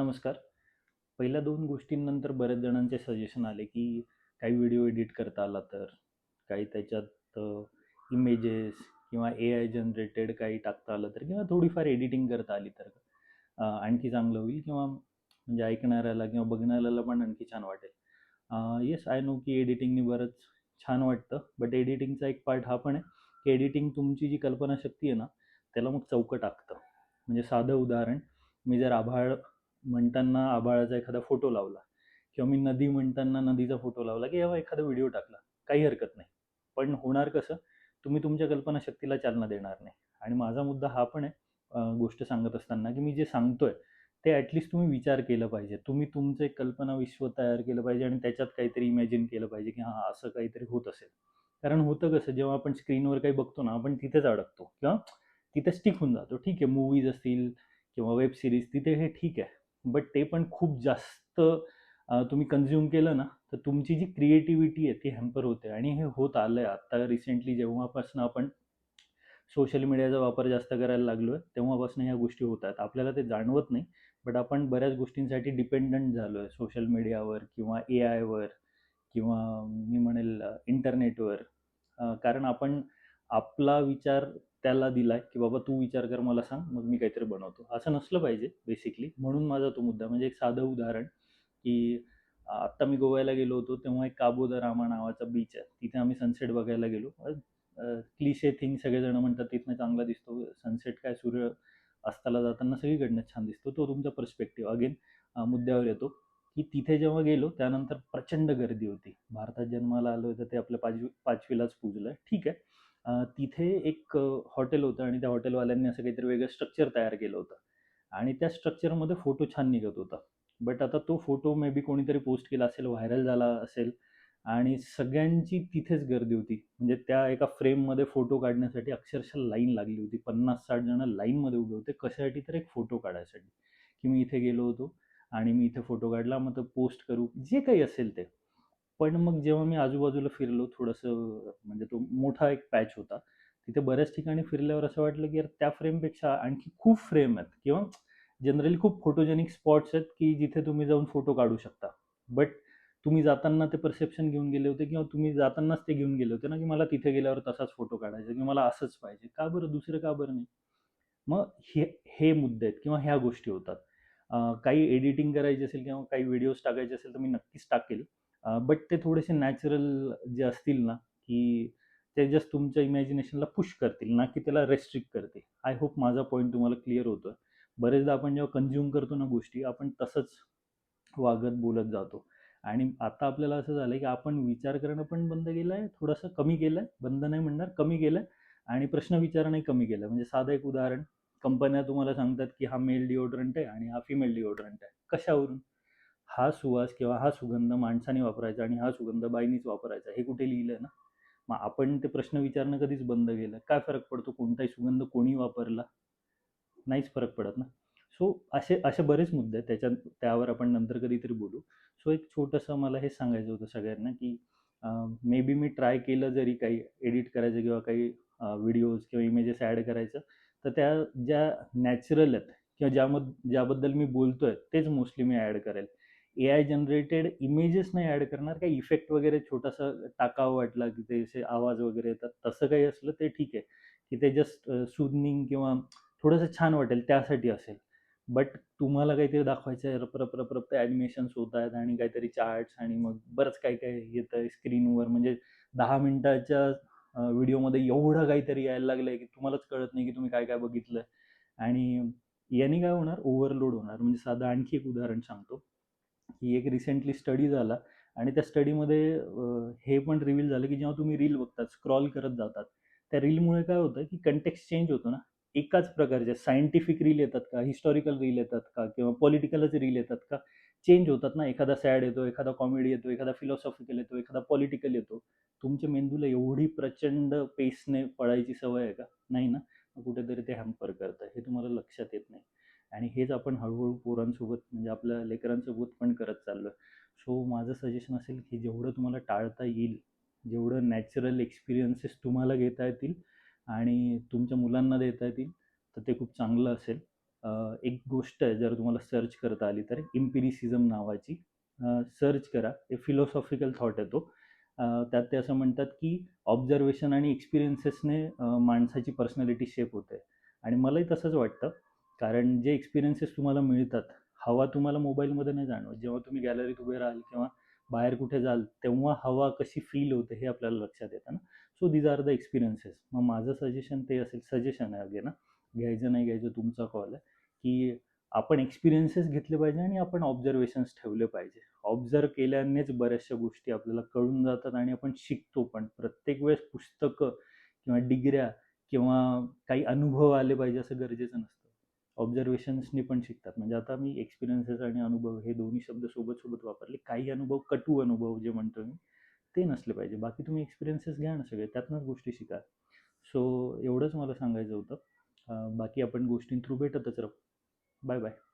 नमस्कार. पहिल्या दोन गोष्टींनंतर बऱ्याच जणांचे सजेशन आले, की काही व्हिडिओ एडिट करता आला तर, काही त्याच्यात इमेजेस किंवा ए आय जनरेटेड काही टाकता आलं तर किंवा थोडीफार एडिटिंग करता आली तर आणखी चांगलं होईल किंवा म्हणजे ऐकणाऱ्याला किंवा बघणाऱ्याला पण आणखी छान वाटेल. येस आय नो की एडिटिंगनी बरंच छान वाटतं. बट एडिटिंगचा एक पार्ट हा पण आहे, की एडिटिंग तुमची जी कल्पनाशक्ती आहे ना, त्याला मग चौकट टाकतं म्हणजे साधं उदाहरण, मी जर आभाळ म्हणताना आभाळाचा एखादा फोटो लावला किंवा मी नदी म्हणताना नदीचा फोटो लावला किंवा एखादा व्हिडिओ टाकला, काही हरकत नाही. पण होणार कसं, तुम्ही तुमच्या कल्पनाशक्तीला चालना देणार नाही. आणि माझा मुद्दा हा पण आहे गोष्ट सांगत असताना, की मी जे सांगतोय ते ॲटलिस्ट तुम्ही विचार केलं पाहिजे. तुम्ही तुमचं एक कल्पना विश्व तयार केलं पाहिजे आणि त्याच्यात काहीतरी इमॅजिन केलं पाहिजे, की हां, असं काहीतरी होत असेल. कारण होतं कसं, जेव्हा आपण स्क्रीनवर काही बघतो ना, आपण तिथेच अडकतो किंवा तिथे स्टिक होऊन जातो. ठीक आहे, मूव्हीज असतील किंवा वेब सिरीज तिथे हे ठीक आहे. बट ते पण खूप जास्त तुम्ही कन्झ्युम केलं ना, तर तुमची जी क्रिएटिव्हिटी आहे ती हॅम्पर होते आणि हे होत आलं आहे आत्ता रिसेंटली जेव्हापासून आपण सोशल मीडियाचा वापर जास्त करायला लागलो आहे तेव्हापासून ह्या गोष्टी होत आहेत. आपल्याला ते जाणवत नाही, बट आपण बऱ्याच गोष्टींसाठी डिपेंडंट झालो आहे सोशल मीडियावर किंवा ए आयवर किंवा मी म्हणेल इंटरनेटवर. कारण आपण आपला विचार त्याला दिलाय, की बाबा तू विचार कर, मला सांग, मग मी काहीतरी बनवतो. असं नसलं पाहिजे बेसिकली. म्हणून माझा तो मुद्दा म्हणजे एक साधं उदाहरण, की आत्ता मी गोव्याला गेलो होतो, तेव्हा एक काबो द रामा नावाचा बीच आहे. तिथे आम्ही सनसेट बघायला गेलो. क्लिशे थिंग सगळेजण म्हणतात तिथनं चांगला दिसतो. सनसेट काय सूर्य अस्ताला जाताना सगळीकडनं छान दिसतो. तो तुमचा पर्स्पेक्टिव्ह. अगेन मुद्द्यावर येतो, की तिथे जेव्हा गेलो त्यानंतर प्रचंड गर्दी होती. भारतात जन्माला आलो तर ते आपल्या पाचवी पाचवीलाच पूजलं ठीक आहे. तिथे एक हॉटेल होतं आणि त्या हॉटेलवाल्यांनी असं काहीतरी वेगळं स्ट्रक्चर तयार केलं होतं आणि त्या स्ट्रक्चरमध्ये फोटो छान निघत होता. बट आता तो फोटो मे बी कोणीतरी पोस्ट केला असेल, व्हायरल झाला असेल आणि सगळ्यांची तिथेच गर्दी होती. म्हणजे त्या एका फ्रेममध्ये फोटो काढण्यासाठी अक्षरशः लाईन लागली होती. 50-60 जण लाईनमध्ये उभे होते. कशासाठी तर एक फोटो काढायसाठी, की मी इथे गेलो होतो आणि मी इथे फोटो काढला, मग तो पोस्ट करू, जे काही असेल ते. पण मग जेव्हा मी आजूबाजूला फिरलो थोडंसं म्हणजे तो मोठा एक पॅच होता. तिथे बऱ्याच ठिकाणी फिरल्यावर असं वाटलं, की यार त्या फ्रेमपेक्षा आणखी खूप फ्रेम आहेत किंवा जनरली खूप फोटोजेनिक स्पॉट्स आहेत, की जिथे तुम्ही जाऊन फोटो काढू शकता. बट तुम्ही जाताना ते परसेप्शन घेऊन गेले होते किंवा तुम्ही जातानाच ते घेऊन गेले होते ना, की मला तिथे गेल्यावर तसाच फोटो काढायचा किंवा मला असंच पाहिजे. का बरं? दुसरं का बरं नाही? मग हे हे मुद्दे आहेत किंवा ह्या गोष्टी होतात. काही एडिटिंग करायची असेल किंवा काही व्हिडिओज टाकायचे असेल तर मी नक्कीच टाकेल. बट ते थोडेसे नॅचरल जे असतील ना, की ते जस्ट तुमच्या इमॅजिनेशनला पुश करतील, ना की त्याला रेस्ट्रिक्ट करतील. आय होप माझा पॉईंट तुम्हाला क्लिअर होतं बरेचदा आपण जेव्हा कन्झ्युम करतो ना गोष्टी, आपण तसंच वागत बोलत जातो आणि आता आपल्याला असं झालं की आपण विचार करणं पण बंद केलं आहे थोडंसं कमी केलं आहे बंद नाही म्हणणार, कमी केलंय आणि प्रश्न विचारणंही कमी केलं. म्हणजे साधं एक उदाहरण, कंपन्या तुम्हाला सांगतात, की हा मेल डिओड्रंट आहे आणि हा फिमेल डिओड्रंट आहे. कशावरून? हा सुवास किंवा हा सुगंध माणसाने वापरायचा आणि हा सुगंध बाईनीच वापरायचा. हे कुठे लिहिलं ना? मग आपण ते प्रश्न विचारणं कधीच बंद केलं. काय फरक पडतो कोणताही सुगंध कोणी वापरला? नाहीच फरक पडत ना. सो असे असे बरेच मुद्दे आहेत. त्याच्यात त्यावर आपण नंतर कधीतरी बोलू. सो एक छोटंसं मला हे सांगायचं होतं सगळ्यांना, की मे बी मी ट्राय केलं जरी काही एडिट करायचं किंवा काही व्हिडिओज किंवा इमेजेस ॲड करायचं, तर त्या ज्या नॅचरल आहेत किंवा ज्यामध ज्याबद्दल मी बोलतो आहे तेच मोस्टली मी ॲड करेल. ए आय जनरेटेड इमेजेस नाही ॲड करणार. काही इफेक्ट वगैरे छोटासा टाकावा वाटला, की ते असे आवाज वगैरे येतात. तसं काही असलं ते ठीक आहे, की ते जस्ट सुदनिंग किंवा थोडंसं छान वाटेल त्यासाठी असेल. बट तुम्हाला काहीतरी दाखवायचं आहे, रप, रप, रप, रप ते ॲनिमेशन्स होत आहेत आणि काहीतरी चार्ट्स आणि मग बरंच काही-काही आहे स्क्रीनवर. म्हणजे दहा मिनटाच्या व्हिडिओमध्ये एवढं काहीतरी यायला लागलं आहे की तुम्हालाच कळत नाही, की तुम्ही काय-काय बघितलं आणि याने काय होणार ओव्हरलोड होणार. म्हणजे साधं आणखी एक उदाहरण सांगतो, ही एक रिसेंटली स्टडी झाला आणि त्या स्टडीमध्ये हे पण रिव्हील झालं, की जेव्हा तुम्ही रील बघतात, स्क्रॉल करत जातात, त्या रीलमुळे काय होतं, की कंटेक्स चेंज होतो ना. एकाच प्रकारच्या सायंटिफिक रील येतात का, हिस्टॉरिकल रील येतात का किंवा पॉलिटिकलच रील येतात का, चेंज होतात ना. एखादा सॅड येतो, एखादा कॉमेडी येतो, एखादा फिलॉसॉफिकल येतो, एखादा पॉलिटिकल येतो. तुमच्या मेंदूला एवढी प्रचंड पेसने पळायची सवय आहे का? नाही ना. मग कुठेतरी ते हॅम्पर करतं. हे तुम्हाला लक्षात येत नाही आणि हेच आपण हळूहळू पोरांसोबत म्हणजे आपल्या लेकरांसोबत पण करत चाललो सो माझं सजेशन असेल, की जेवढं तुम्हाला टाळता येईल, जेवढं नॅचरल एक्सपिरियन्सेस तुम्हाला घेता येतील आणि तुमच्या मुलांना देता येतील, तर ते खूप चांगलं असेल. एक गोष्ट आहे जर तुम्हाला सर्च करता आली तर इम्पिरिसिझम नावाची. सर्च करा. हे फिलॉसॉफिकल थॉट आहे तो. त्यात ते असं म्हणतात की ऑब्झर्वेशन आणि एक्सपिरियन्सेसने माणसाची पर्सनॅलिटी शेप होते. आणि मलाही तसंच वाटतं. कारण जे एक्सपिरियन्सेस तुम्हाला मिळतात हवा तुम्हाला मोबाईलमध्ये नाही जाणवत. जेव्हा तुम्ही गॅलरीत उभे राहाल किंवा बाहेर कुठे जाल तेव्हा हवा कशी फील होते हे आपल्याला लक्षात येतं ना. So these are the experiences मग माझं सजेशन ते असेल सजेशन आहे अगे ना. घ्यायचं नाही घ्यायचं तुमचा कॉल आहे. की आपण एक्सपिरियन्सेस घेतले पाहिजे आणि आपण ऑब्झर्वेशन्स ठेवले पाहिजे. ऑब्झर्व केल्यानेच बऱ्याचशा गोष्टी आपल्याला कळून जातात आणि आपण शिकतो पण. प्रत्येक वेळेस पुस्तकं किंवा डिग्र्या किंवा काही अनुभव आले पाहिजे असं गरजेचं नसतं. ऑब्झर्वेशन्सनी पण शिकतात. म्हणजे आता मी एक्सपिरियन्सेस आणि अनुभव हे दोन्ही शब्द सोबत सोबत वापरले. काही अनुभव कटू अनुभव जे म्हणतो मी ते नसले पाहिजे. बाकी तुम्ही एक्सपिरियन्सेस घ्या ना सगळे त्यातनंच गोष्टी शिका. सो एवढंच मला सांगायचं होतं. बाकी आपण गोष्टीं थ्रू भेटतच राहू. Bye bye